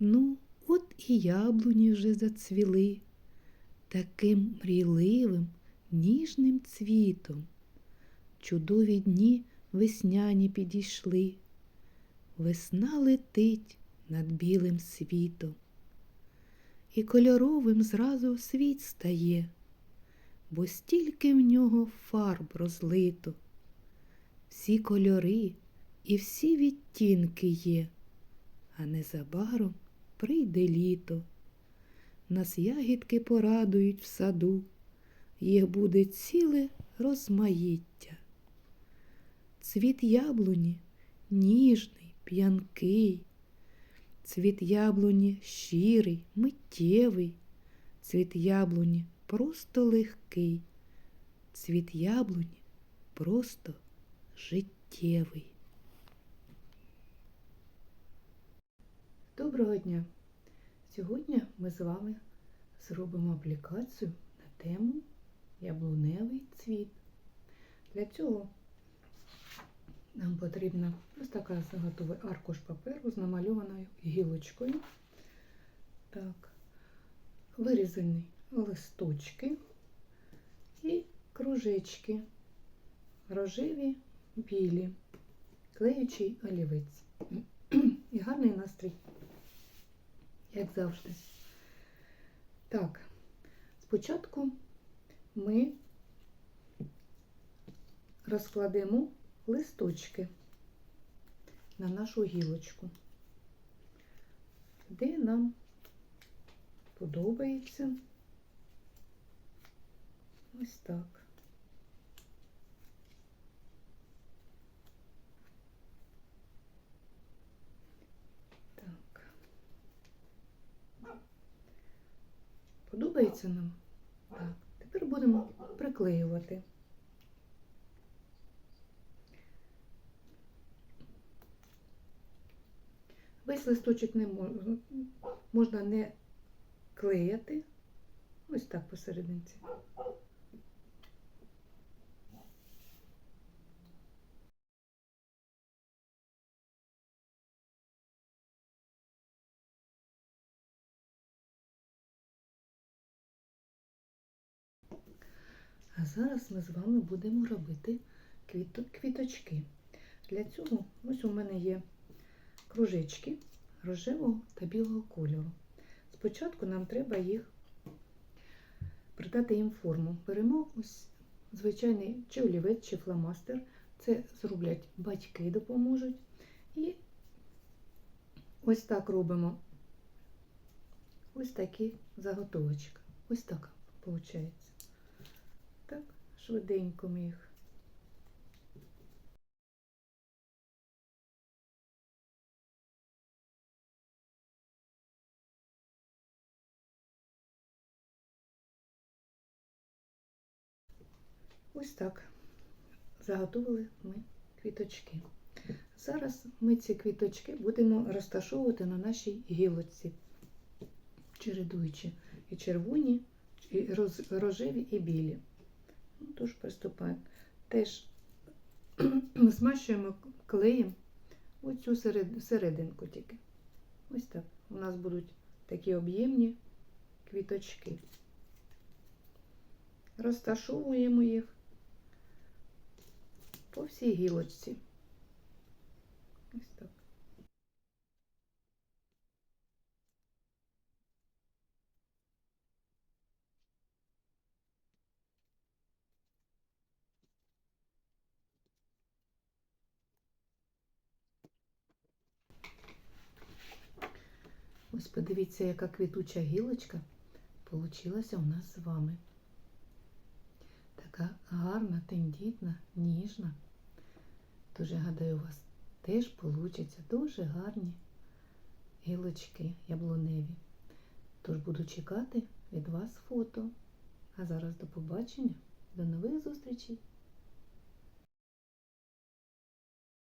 Ну, от і яблуні вже зацвіли таким мрійливим, ніжним цвітом. Чудові дні весняні підійшли. Весна летить над білим світом. І кольоровим зразу світ стає, бо стільки в нього фарб розлито. Всі кольори і всі відтінки є, а незабаром прийде літо. Нас ягідки порадують в саду, їх буде ціле розмаїття. Цвіт яблуні ніжний, п'янкий, цвіт яблуні щирий, миттєвий, цвіт яблуні просто легкий, цвіт яблуні просто життєвий. Доброго дня! Сьогодні ми з вами зробимо аплікацію на тему яблуневий цвіт. Для цього нам потрібна ось така готовий аркуш паперу з намальованою гілочкою. Так, вирізані листочки і кружечки, рожеві, білі, клеючий олівець. І гарний настрій як завжди. Так, спочатку ми розкладемо листочки на нашу гілочку, де нам подобається ось так. Подобається нам? Так. Тепер будемо приклеювати. Весь листочок не можна, можна не клеяти. Ось так посерединці. А зараз ми з вами будемо робити квіто- квіточки. Для цього ось у мене є кружечки рожевого та білого кольору. Спочатку нам треба їх придати їм форму. Беремо ось звичайний чи олівець, чи фломастер. Це зроблять батьки, допоможуть. І ось так робимо ось такі заготовочки. Ось так виходить. Так, швиденько ми їх. Ось так заготовили ми квіточки. Зараз ми ці квіточки будемо розташовувати на нашій гілочці, чередуючи і червоні, і рожеві, і білі. Тож приступаємо. Теж змащуємо клеєм оцю серединку тільки. Ось так. У нас будуть такі об'ємні квіточки. Розташовуємо їх по всій гілочці. Ось так. Ось подивіться, яка квітуча гілочка получилася у нас з вами. Така гарна, тендітна, ніжна. Я гадаю, у вас теж получаться дуже гарні гілочки яблуневі. Тож буду чекати від вас фото. А зараз до побачення, до нових зустрічей!